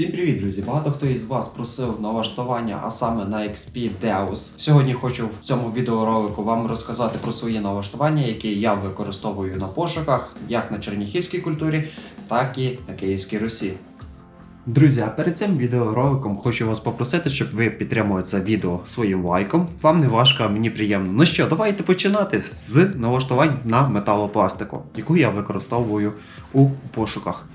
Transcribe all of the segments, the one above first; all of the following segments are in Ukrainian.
Всім привіт, друзі! Багато хто із вас просив налаштування, а саме на XP Deus. Сьогодні хочу в цьому відеоролику вам розказати про свої налаштування, які я використовую на пошуках, як на черніхівській культурі, так і на Київській Русі. Друзі, а перед цим відеороликом хочу вас попросити, щоб ви підтримали це відео своїм лайком. Вам не важко, а мені приємно. Ну що, давайте починати з налаштувань на металопластику, яку я використовую у пошуках.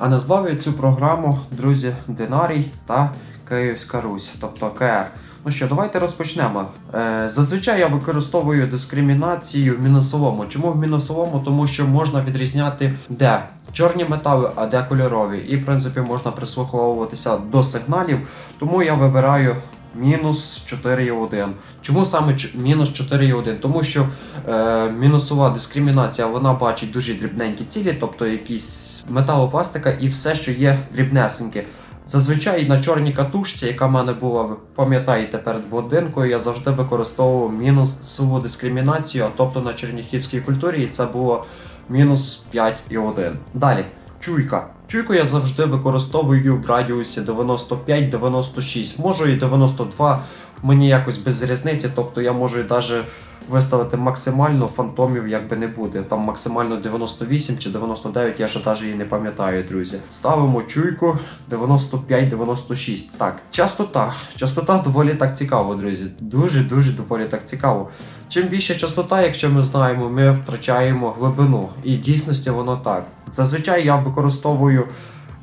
А назвав я цю програму, друзі, Динарій та Київська Русь, тобто КР. Ну що, давайте розпочнемо. Е, зазвичай я використовую дискримінацію в мінусовому. Чому в мінусовому? Тому що можна відрізняти де чорні метали, а де кольорові. І, в принципі, можна прислуховуватися до сигналів. Тому я вибираю мінус 4,1. Чому саме мінус 4,1? Тому що е, мінусова дискримінація вона бачить дуже дрібненькі цілі, тобто якісь металопластика і все, що є дрібнесеньке. Зазвичай на чорній катушці, яка в мене була, ви пам'ятаєте, перед будинкою, я завжди використовував мінусову дискримінацію, а тобто на черніхівській культурі і це було мінус 5,1. Далі, чуйка. Чуйку я завжди використовую в радіусі 95-96, можу і 92, мені якось без різниці, тобто я можу і навіть виставити максимально фантомів, якби не буде. Там максимально 98 чи 99, я ще навіть і не пам'ятаю, друзі. Ставимо чуйку 95-96. Так, частота. Частота доволі так цікаво, друзі. Дуже-дуже доволі так цікаво. Чим більше частота, якщо ми знаємо, ми втрачаємо глибину. І в дійсності воно так. Зазвичай я використовую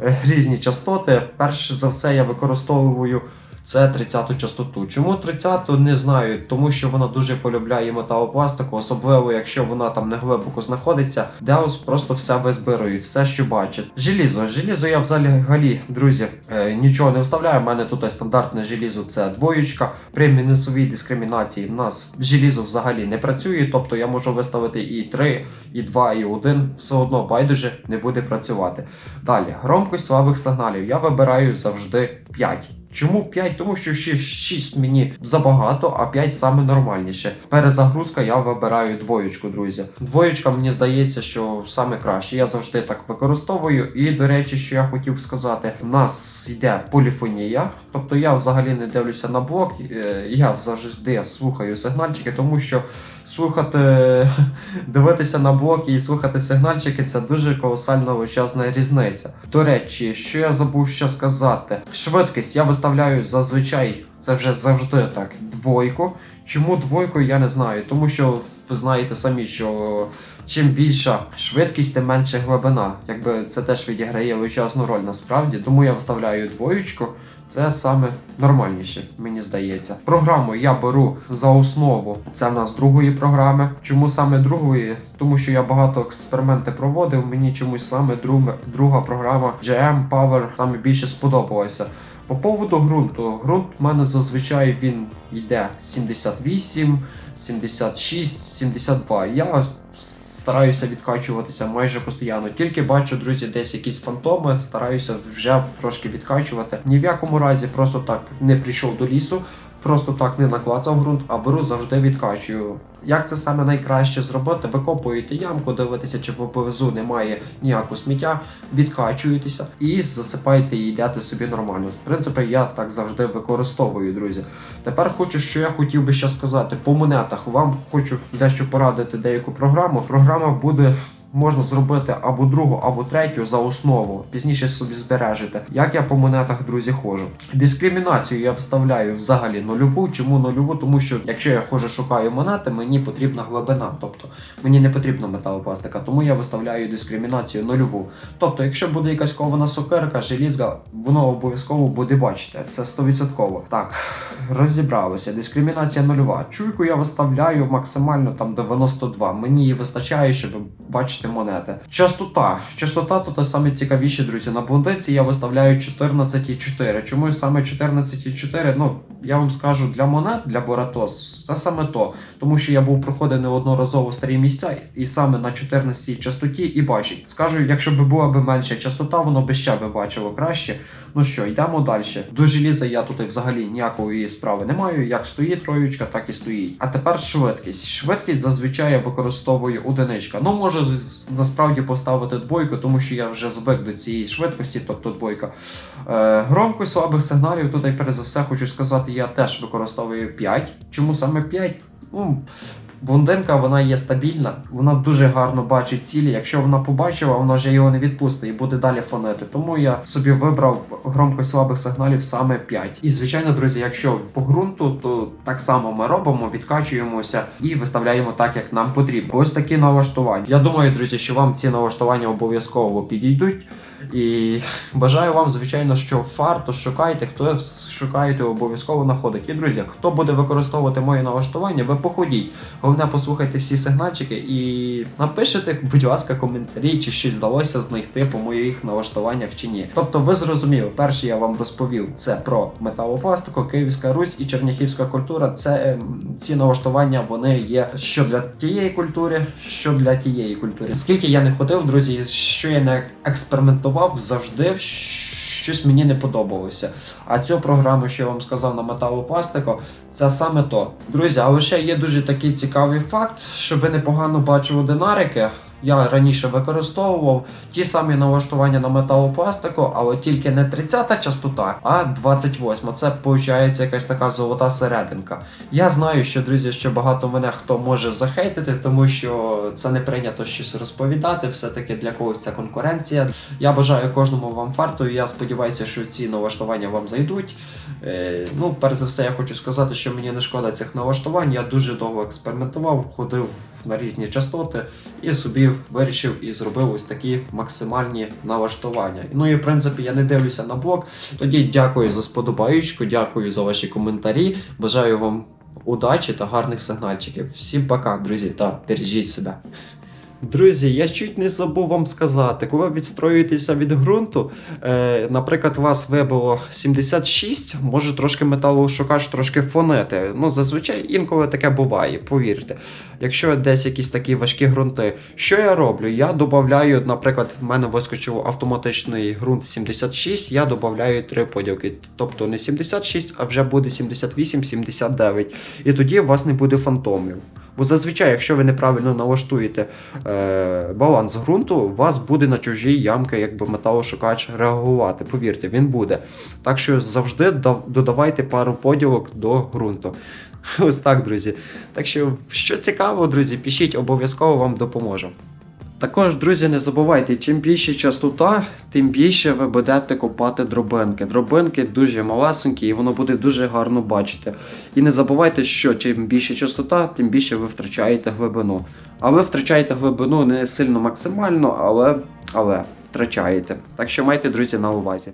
е, різні частоти. Перш за все, я використовую це 30-ту частоту. Чому 30-ту, не знаю, тому що вона дуже полюбляє металопластику, особливо якщо вона там не глибоко знаходиться. Деус просто все визбирує, все, що бачить. Желізо. Желізо я взагалі, друзі, е, нічого не вставляю. У мене тут стандартне желізо це двоєчка. При мінусовій дискримінації в нас желізо взагалі не працює, тобто я можу виставити і 3, і 2, і 1, все одно байдуже не буде працювати. Далі, громкость слабих сигналів. Я вибираю завжди 5. Чому 5? Тому що ще 6 мені забагато, а 5 саме нормальніше. Перезагрузка я вибираю двоєчку, друзі. Двоєчка мені здається, що саме краще. Я завжди так використовую. І до речі, що я хотів сказати, у нас йде поліфонія. Тобто я взагалі не дивлюся на блок, е, я завжди слухаю сигнальчики, тому що слухати, дивитися на блоки і слухати сигнальчики це дуже колосальна величезна різниця. До речі, що я забув ще сказати: швидкість я виставляю зазвичай, це вже завжди так, двойку. Чому двойку, я не знаю, тому що ви знаєте самі, що чим більша швидкість, тим менше глибина. Якби це теж відіграє величезну роль насправді, тому я виставляю двоєчку. Це саме нормальніше, мені здається. Програму я беру за основу. Це в нас другої програми. Чому саме другої? Тому що я багато експерименти проводив. Мені чомусь саме друга, друга програма GM Power саме більше сподобалася. По поводу ґрунту. Ґрунт в мене зазвичай він йде 78, 76, 72. Я стараюся відкачуватися майже постійно. Тільки бачу, друзі, десь якісь фантоми, стараюся вже трошки відкачувати. Ні в якому разі просто так не прийшов до лісу. Просто так не наклацав ґрунт, а беру завжди відкачую. Як це саме найкраще зробити? Викопуєте ямку, дивитеся, чи поблизу немає ніякого сміття, відкачуєтеся і засипаєте і йдете собі нормально. В принципі, я так завжди використовую, друзі. Тепер хочу, що я хотів би ще сказати по монетах. Вам хочу дещо порадити деяку програму. Програма буде. Можна зробити або другу, або третю за основу. Пізніше собі збережете. Як я по монетах, друзі, ходжу. Дискримінацію я вставляю взагалі нульову. Чому нульову? Тому що якщо я ходжу шукаю монети, мені потрібна глибина. Тобто мені не потрібна металопластика, тому я виставляю дискримінацію нульову. Тобто, якщо буде якась кована сокирка, желізка, воно обов'язково буде бачити. Це 100%. Так, розібралося. Дискримінація нульова. Чуйку я виставляю максимально там 92. Мені її вистачає, щоб бачити монети. Частота. Частота тут саме цікавіше, друзі. На блондинці я виставляю 14,4. Чому саме 14,4? Ну, я вам скажу, для монет, для Боратос, це саме то. Тому що я був проходив неодноразово старі місця, і саме на 14 частоті і бачить. Скажу, якщо б була б менша частота, воно би ще би бачило краще. Ну що, йдемо далі. До желіза я тут взагалі ніякої справи не маю. Як стоїть троєчка, так і стоїть. А тепер швидкість. Швидкість зазвичай я використовую одиничка. Ну, може, насправді поставити двойку, тому що я вже звик до цієї швидкості, тобто двойка. Е, громкость слабих сигналів, тут, перш за все, хочу сказати, я теж використовую 5. Чому саме 5? Ну, Блондинка вона є стабільна, вона дуже гарно бачить цілі. Якщо вона побачила, вона вже його не відпустить і буде далі фонити. Тому я собі вибрав громкость слабих сигналів саме 5. І звичайно, друзі, якщо по ґрунту, то так само ми робимо, відкачуємося і виставляємо так, як нам потрібно. Ось такі налаштування. Я думаю, друзі, що вам ці налаштування обов'язково підійдуть. І бажаю вам, звичайно, що фар, то шукайте, хто шукає, то обов'язково знаходить. І друзі, хто буде використовувати мої налаштування, ви походіть. Головне, послухайте всі сигнальчики і напишите, будь ласка, коментарі, чи щось вдалося знайти по моїх налаштуваннях чи ні. Тобто, ви зрозуміли, перше я вам розповів це про металопластику, Київська Русь і Черняхівська культура. Це ем, ці налаштування вони є що для тієї культури, що для тієї культури. Скільки я не ходив, друзі, що я не експериментував, завжди щось мені не подобалося. А цю програму, що я вам сказав на металопластику, це саме то. Друзі, але ще є дуже такий цікавий факт, щоб ви непогано бачили динарики. Я раніше використовував ті самі налаштування на металопластику, але тільки не 30-та частота, а 28. Це виходить якась така золота серединка. Я знаю, що друзі, що багато мене хто може захейтити, тому що це не прийнято щось розповідати. Все-таки для когось це конкуренція. Я бажаю кожному вам фарту. і Я сподіваюся, що ці налаштування вам зайдуть. Е, ну, перш за все, я хочу сказати, що мені не шкода цих налаштувань. Я дуже довго експериментував, ходив на різні частоти і собі вирішив і зробив ось такі максимальні налаштування. Ну і в принципі я не дивлюся на блог. Тоді дякую за сподобаючку, дякую за ваші коментарі. Бажаю вам удачі та гарних сигнальчиків. Всім пока, друзі, та бережіть себе. Друзі, я чуть не забув вам сказати, коли ви відстроюєтеся від ґрунту, е, наприклад, вас вибило 76, може трошки металошукач трошки фонити. Ну, зазвичай інколи таке буває, повірте. Якщо десь якісь такі важкі ґрунти, що я роблю? Я додаю, наприклад, в мене вискочив автоматичний ґрунт 76, я додаю три поділки. Тобто не 76, а вже буде 78-79. І тоді у вас не буде фантомів. Бо зазвичай, якщо ви неправильно налаштуєте е, баланс ґрунту, у вас буде на чужі ямки, якби металошукач реагувати. Повірте, він буде. Так що завжди додавайте пару поділок до ґрунту. Ось так, друзі. Так що, що цікаво, друзі, пишіть, обов'язково вам допоможу. Також, друзі, не забувайте, чим більше частота, тим більше ви будете копати дробинки. Дробинки дуже малесенькі і воно буде дуже гарно бачити. І не забувайте, що чим більше частота, тим більше ви втрачаєте глибину. А ви втрачаєте глибину не сильно максимально, але, але втрачаєте. Так що майте, друзі, на увазі.